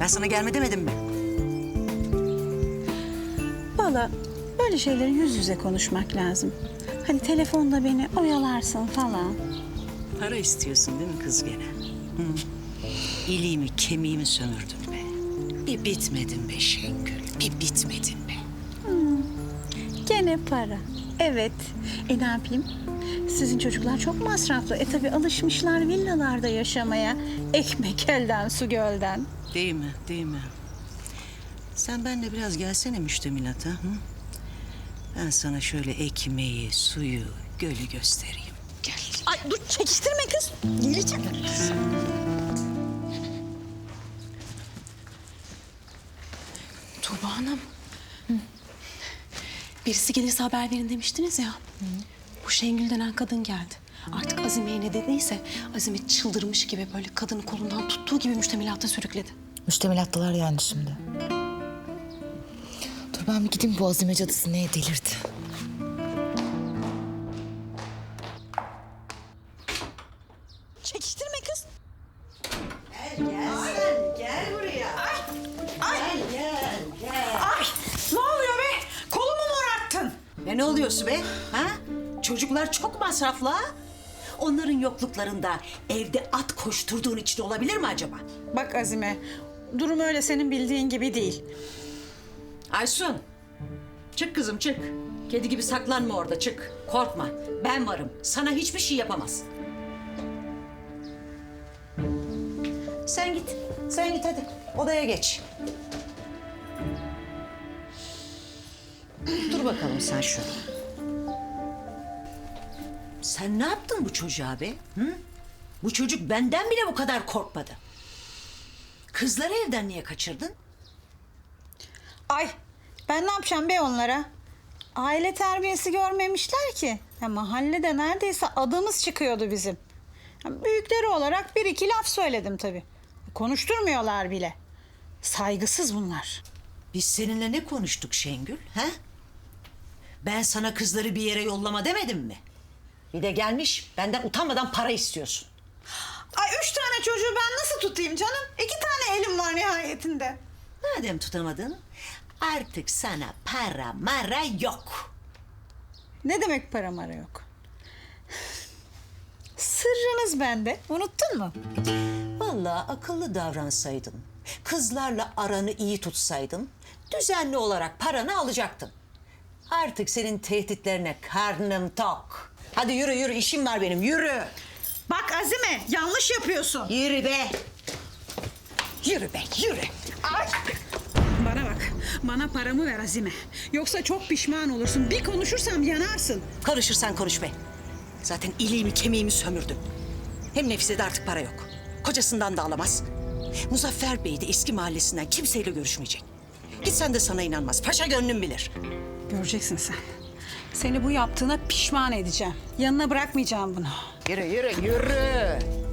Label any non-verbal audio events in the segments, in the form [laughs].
Ben sana gelme demedim mi? Valla böyle şeyleri yüz yüze konuşmak lazım. Hani telefonda beni oyalarsın falan. Para istiyorsun değil mi kız gene? Hı. İliğimi, kemiğimi sömürdün be. Bir bitmedin be Şengül, bir bitmedin be. Gene para. Evet. E ne yapayım? Sizin çocuklar çok masraflı. E tabii alışmışlar villalarda yaşamaya. Ekmek elden, su gölden. Değil mi, değil mi? Sen benimle biraz gelsene müştemilata. Hı? Ben sana şöyle ekmeği, suyu, gölü göstereyim. Gel. Ay dur çekiştirme kız. Geleceğim. Tuğba Hanım. Birisi gelirse haber verin demiştiniz ya. Bu Şengül denen kadın geldi. Artık Azime'ye ne dediyse Azime çıldırmış gibi böyle kadını kolundan tuttuğu gibi müştemilata sürükledi. Müştemilattalar yani şimdi. Dur ben bir gideyim bu Azime cadısı neye delirdi. Çekiştirme kız. Ne oluyor be? Kolumu morarttın. Ya ne oluyorsun be? Ha? Çocuklar çok masraflı ha? Onların yokluklarında evde at koşturduğun için olabilir mi acaba? Bak Azime, durum öyle senin bildiğin gibi değil. Aysun, çık kızım çık. Kedi gibi saklanma orada çık. Korkma, ben varım. Sana hiçbir şey yapamaz. Sen git, sen git hadi. Odaya geç. Dur bakalım sen şurada. Sen ne yaptın bu çocuğa be? Hı? Bu çocuk benden bile bu kadar korkmadı. Kızları evden niye kaçırdın? Ay ben ne yapacağım be onlara? Aile terbiyesi görmemişler ki. Ya mahallede neredeyse adımız çıkıyordu bizim. Ya büyükleri olarak bir iki laf söyledim tabii. Konuşturmuyorlar bile. Saygısız bunlar. Biz seninle ne konuştuk Şengül? He? Ben sana kızları bir yere yollama demedim mi? Bir de gelmiş benden utanmadan para istiyorsun. Ay üç tane çocuğu ben nasıl tutayım canım? İki tane elim var nihayetinde. Madem tutamadın artık sana para mara yok. Ne demek para mara yok? Sırrınız bende. Unuttun mu? Vallahi akıllı davransaydın, kızlarla aranı iyi tutsaydın, düzenli olarak paranı alacaktın. Artık senin tehditlerine karnım tok. Hadi yürü yürü işim var benim yürü. Bak Azime yanlış yapıyorsun. Yürü be. Yürü be yürü. Ay. Bana bak. Bana paramı ver Azime. Yoksa çok pişman olursun. Bir konuşursam yanarsın. Konuşursan konuş be. Zaten iliğimi kemiğimi sömürdün. Hem Nefise'de artık para yok. Kocasından da alamaz. Muzaffer Bey de eski mahallesinden kimseyle görüşmeyecek. Gitsen de sana inanmaz. Paşa gönlüm bilir. Göreceksin sen. Seni bu yaptığına pişman edeceğim. Yanına bırakmayacağım bunu. Yürü yürü yürü.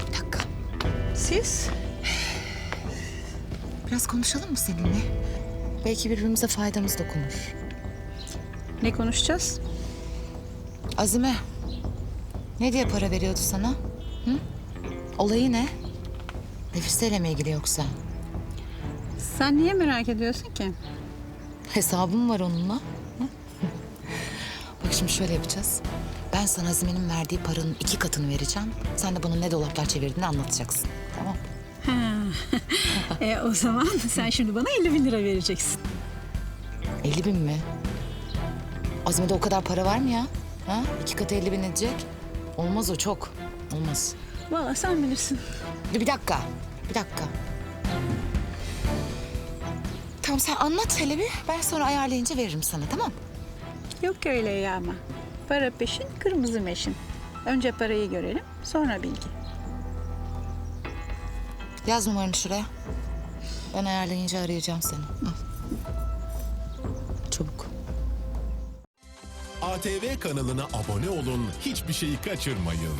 Bir dakika. Siz? Biraz konuşalım mı seninle? Belki birbirimize faydamız dokunur. Ne konuşacağız? Azime. Ne diye para veriyordu sana? Hı? Olayı ne? Nefise'yle mi ilgili yoksa? Sen niye merak ediyorsun ki? Hesabım var onunla. Hı? [laughs] Bak şimdi şöyle yapacağız. Ben sana Azime'nin verdiği paranın iki katını vereceğim. Sen de bana ne dolaplar çevirdiğini anlatacaksın. Tamam [laughs] e, o zaman sen şimdi bana 50 bin lira vereceksin. 50 bin mi? Azime'de o kadar para var mı ya? Ha? İki katı 50 bin edecek. Olmaz o çok. Olmaz. Vallahi sen bilirsin. Dur bir dakika. Bir dakika. Tamam sen anlat hele bir. Ben sonra ayarlayınca veririm sana tamam Yok öyle ya ama. Para peşin, kırmızı meşin. Önce parayı görelim, sonra bilgi. Yaz numaranı şuraya. Ben ayarlayınca arayacağım seni. Al. Çabuk. ATV kanalına abone olun, hiçbir şeyi kaçırmayın.